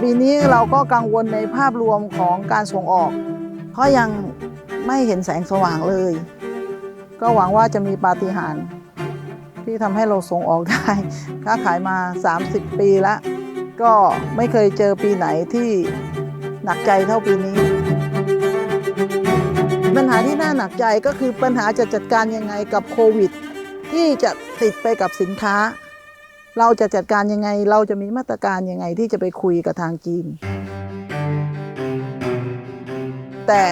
ปีนี้เราก็กังวลในภาพรวมของการส่งออก เพราะยังไม่เห็นแสงสว่างเลย ก็หวังว่าจะมีปาฏิหาริย์ที่ทำให้เราส่งออกได้ค้าขายมา 30 ปีแล้ว ก็ไม่เคยเจอปีไหนที่หนักใจเท่าปีนี้ ปัญหาที่น่าหนักใจก็คือปัญหาจะจัดการยังไงกับโควิด ที่จะติดไปกับสินค้า เราจะจัดการยังไง เราจะมีมาตรการยังไงที่จะไปคุยกับทางจีน แต่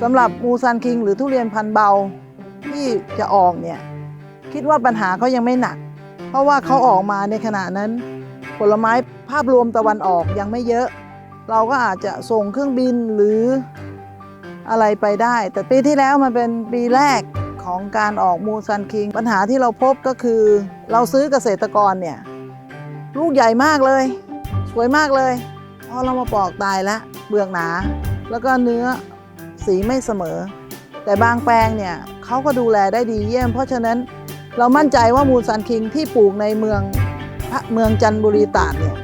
สำหรับมูซันคิงหรือทุเรียนพันเบาที่จะออกเนี่ยคิดว่าปัญหาเขายังไม่หนัก เพราะว่าเขาออกมาในขณะนั้น ผลไม้ภาพรวมตะวันออกยังไม่เยอะ เราก็อาจจะส่งเครื่องบินหรืออะไรไปได้ แต่ปีที่แล้วมันเป็นปีแรก ของการออกมูซันคิง ปัญหาที่เราพบก็คือ เราซื้อเกษตรกรเนี่ยลูกใหญ่มากเลย สวยมากเลย พอเรามาปอกตายแล้วเบือกหนา แล้วก็เนื้อสีไม่เสมอ แต่บางแปลงเนี่ยเขาก็ดูแลได้ดีเยี่ยม เพราะฉะนั้นเรามั่นใจว่ามูซันคิงที่ปลูกในเมืองพระเมืองจันทบุรีตาดเนี่ย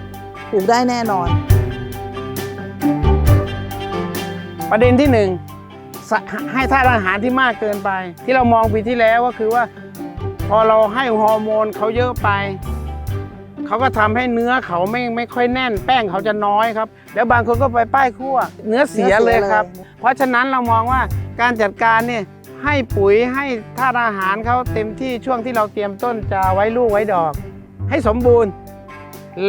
ปลูกได้แน่นอน ประเด็นที่หนึ่ง ให้ธาตุอาหารที่มากเกินไป ที่เรามองปีที่แล้วก็คือว่า พอเราให้ฮอร์โมนเขาเยอะไปเขาก็ทำให้เนื้อเขาไม่ไม่ค่อยแน่น แป้งเขาจะน้อยครับ แล้วบางคนก็ไปป้ายคั่วเนื้อเสียเลยครับ เพราะฉะนั้นเรามองว่าการจัดการเนี่ยให้ปุ๋ยให้ธาตุอาหารเขาเต็มที่ช่วงที่เราเตรียมต้นจะไว้ลูกไว้ดอก ให้สมบูรณ์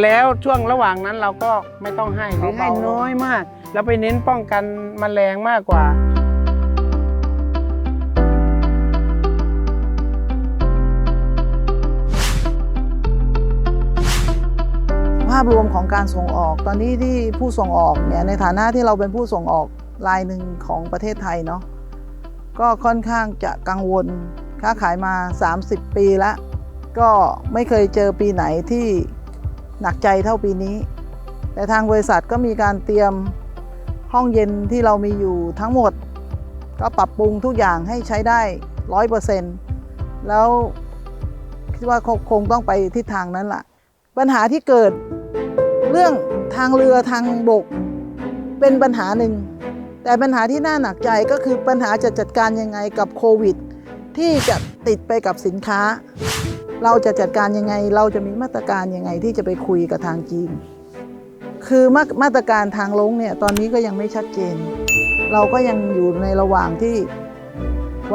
แล้วช่วงระหว่างนั้นเราก็ไม่ต้องให้หรือให้น้อยมาก เราไปเน้นป้องกันแมลงมากกว่าาพรวมของการส่งออก ตอนนี้ที่ผู้ส่งออกเนี่ยในฐานะที่เราเป็นผู้ส่งออกรายหนึ่งของประเทศไทยเนาะก็ค่อนข้างจะกังวลค้าขายมา 30 ปีแล้วก็ไม่เคยเจอปีไหนที่หนักใจเท่าปีนี้ แต่ทางบริษัทก็มีการเตรียมห้องเย็นที่เรามีอยู่ทั้งหมด ก็ปรับปรุงทุกอย่างให้ใช้ได้ร้อยเปอร์เซ็นต์แล้วคิดว่าคงต้องไปทิศทางนั้นล่ะ ปัญหาที่เกิด เรื่องทางเรือทางบกเป็นปัญหาหนึ่ง แต่ปัญหาที่น่าหนักใจก็คือปัญหาจะจัดการยังไงกับโควิด ที่จะติดไปกับสินค้า เราจะจัดการยังไง เราจะมีมาตรการยังไงที่จะไปคุยกับทางจีน คือมามาตรการทางลงเนี่ยตอนนี้ก็ยังไม่ชัดเจน เราก็ยังอยู่ในระหว่างที่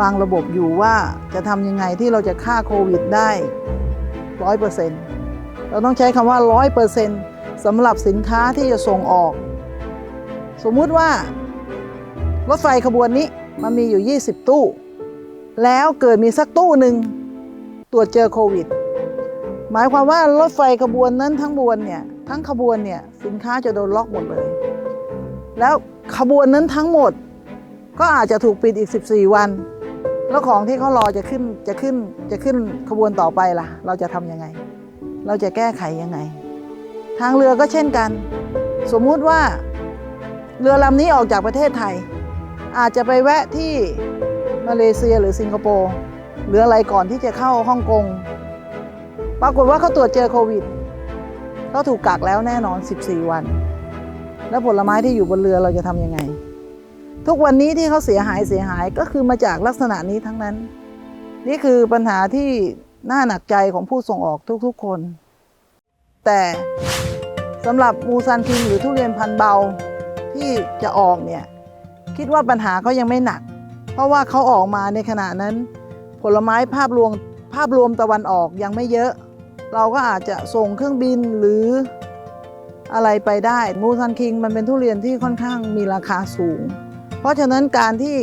วางระบบอยู่ว่าจะทำยังไงที่เราจะฆ่าโควิดได้ร้อยเปอร์เซ็นต์เราต้องใช้คำว่า100% สำหรับสินค้าที่จะส่งออก สมมุติว่ารถไฟขบวนนี้มันมีอยู่ 20 ตู้ แล้วเกิดมีสักตู้หนึ่งตรวจเจอโควิด หมายความว่ารถไฟขบวนนั้นทั้งบวนเนี่ยทั้งขบวนเนี่ยสินค้าจะโดนล็อกหมดเลย แล้วขบวนนั้นทั้งหมดก็อาจจะถูกปิดอีก 14 วัน แล้วของที่เขารอจะขึ้นจะขึ้นจะขึ้นขบวนต่อไปล่ะ เราจะทำยังไง เราจะแก้ไขยังไง ทางเรือก็เช่นกัน สมมุติว่าเรือลำนี้ออกจากประเทศไทย อาจจะไปแวะที่มาเลเซียหรือสิงคโปร์หรืออะไรก่อนที่จะเข้าฮ่องกงปรากฏว่าเขาตรวจเจอโควิดเขาถูกกักแล้วแน่นอน 14 วัน แล้วผลไม้ที่อยู่บนเรือเราจะทำยังไง ทุกวันนี้ที่เขาเสียหายเสียหายก็คือมาจากลักษณะนี้ทั้งนั้น นี่คือปัญหาที่น่าหนักใจของผู้ส่งออกทุกๆคน แต่สำหรับมูซันคิงหรือทุเรียนพันธุ์เบาที่จะออกเนี่ยคิดว่าปัญหาเขายังไม่หนัก เพราะว่าเขาออกมาในขณะนั้น ผลไม้ภาพรวมภาพรวมตะวันออกยังไม่เยอะ เราก็อาจจะส่งเครื่องบินหรืออะไรไปได้มูซันคิงมันเป็นทุเรียนที่ค่อนข้างมีราคาสูง เพราะฉะนั้นการที่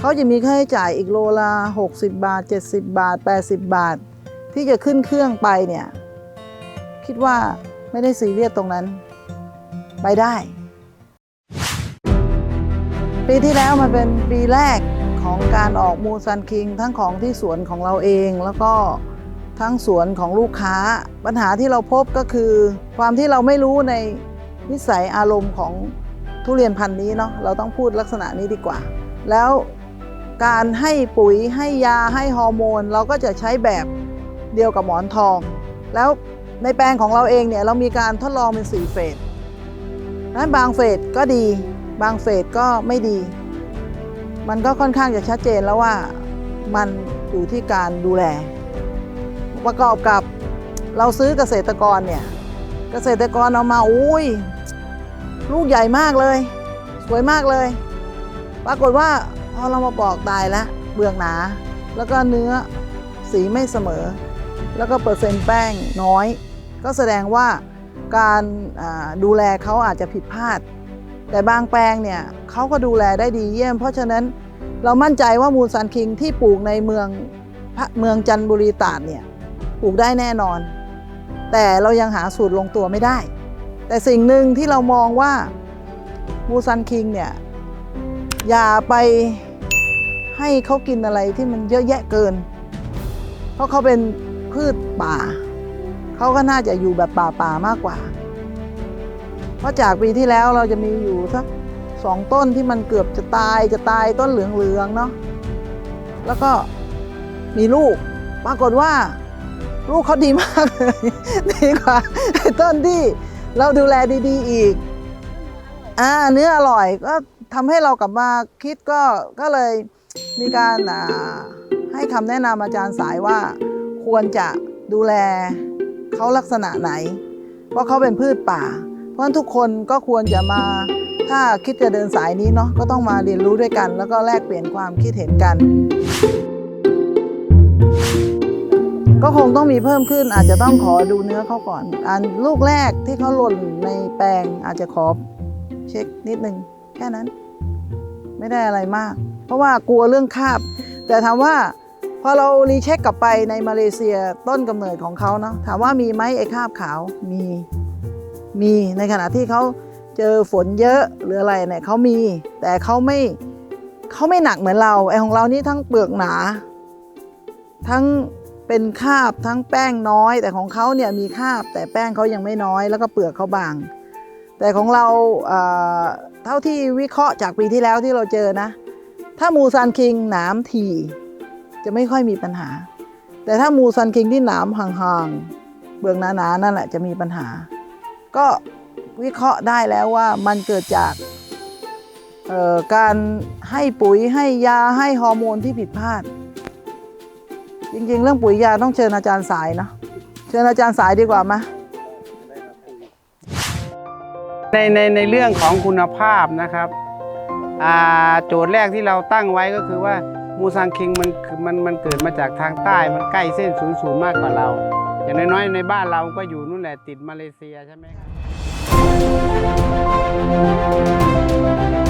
เขาจะมีค่าใช้จ่ายอีกโลละ60 บาท 70 บาท 80 บาท ที่จะขึ้นเครื่องไปเนี่ย คิดว่าไม่ได้ซีเรียสตรงนั้น ไปได้ ปีที่แล้วมันเป็นปีแรกของการออกมูซันคิง ทั้งของที่สวนของเราเองแล้วก็ทั้งสวนของลูกค้า ปัญหาที่เราพบก็คือ ความที่เราไม่รู้ในนิสัยอารมณ์ของทุเรียนพันธุ์นี้เนาะเราต้องพูดลักษณะนี้ดีกว่า แล้วการให้ปุ๋ยให้ยาให้ฮอร์โมน เราก็จะใช้แบบเดียวกับหมอนทอง แล้ว ในแปลงของเราเองเนี่ยเรามีการทดลองเป็น4เฟสนั้นบางเฟสก็ดี บางเฟสก็ไม่ดี มันก็ค่อนข้างจะชัดเจนแล้วว่ามันอยู่ที่การดูแล ประกอบกับเราซื้อเกษตรกรเนี่ยเกษตรกรเอามาอุ้ยลูกใหญ่มากเลย สวยมากเลย ปรากฏว่าพอเรามาปอกตายแล้วเบืองหนา แล้วก็เนื้อสีไม่เสมอ แล้วก็เปอร์เซ็นต์แป้งน้อย ก็แสดงว่าการดูแลเขาอาจจะผิดพลาด แต่บางแปลงเนี่ยเขาก็ดูแลได้ดีเยี่ยม เพราะฉะนั้นเรามั่นใจว่ามูลซันคิงที่ปลูกในเมืองเมืองจันทบุรีตาดเนี่ยปลูกได้แน่นอน แต่เรายังหาสูตรลงตัวไม่ได้ แต่สิ่งหนึ่งที่เรามองว่ามูซันคิงเนี่ยอย่าไปให้เขากินอะไรที่มันเยอะแยะเกิน เพราะเขาเป็นพืชป่า เขาก็น่าจะอยู่แบบป่าป่าๆมากกว่า เพราะจากปีที่แล้วเราจะมีอยู่สักสองต้นที่มันเกือบจะตายจะตายต้นเหลืองๆเนาะแล้วก็มีลูก ปรากฏว่า ลูกเขาดีมากเลยดีกว่าต้นที่เราดูแลดี ๆ อีก อ่าเนื้ออร่อยก็ทำให้เรากลับมาคิดก็ก็เลยมีการอ่าให้คำแนะนำอาจารย์สายว่าควรจะดูแล เขาลักษณะไหนเพราะเขาเป็นพืชป่า เพราะฉะนั้นทุกคนก็ควรจะมาถ้าคิดจะเดินสายนี้เนาะก็ต้องมาเรียนรู้ด้วยกัน แล้วก็แลกเปลี่ยนความคิดเห็นกัน ก็คงต้องมีเพิ่มขึ้นอาจจะต้องขอดูเนื้อเขาก่อน อันลูกแรกที่เขาหล่นในแปลงอาจจะขอเช็คนิดนึงแค่นั้น ไม่ได้อะไรมาก เพราะว่ากลัวเรื่องคาบ แต่ถามว่า อเรารีเช็คกลับไปในมาเลเซียต้นกำเนิดของเขาเนาะถามว่ามีไหมไอ้คาบขาวมีมีในขณะที่เขาเจอฝนเยอะหรืออะไรเนี่ยเขามี แต่เขาไม่เขาไม่หนักเหมือนเราไอ้ของเรานี่ทั้งเปลือกหนา ทั้งเป็นคาบทั้งแป้งน้อย แต่ของเขาเนี่ยมีคาบแต่แป้งเขายังไม่น้อย แล้วก็เปลือกเขาบาง แต่ของเราเอ่อเท่าที่วิเคราะห์จากปีที่แล้วที่เราเจอนะ ถ้ามูซันคิงหนามถี่ จะไม่ค่อยมีปัญหา แต่ถ้ามูซันคิงที่หนามห่างๆเบืองหนาๆนั่นแหละจะมีปัญหา ก็วิเคราะห์ได้แล้วว่ามันเกิดจากเอ่อการให้ปุ๋ยให้ยาให้ฮอร์โมนที่ผิดพลาด จริงๆ เรื่องปุ๋ยยาต้องเชิญอาจารย์สายนะเชิญอาจารย์สายดีกว่าไหมในในในเรื่องของคุณภาพนะครับอ่าโจทย์แรกที่เราตั้งไว้ก็คือว่า มูซังคิงมันคือมันมันเกิดมาจากทางใต้มันใกล้เส้นศูนย์ศูนย์มากกว่าเรา อย่างน้อยๆในบ้านเราก็อยู่นู่นแหละติดมาเลเซียใช่ไหมครับ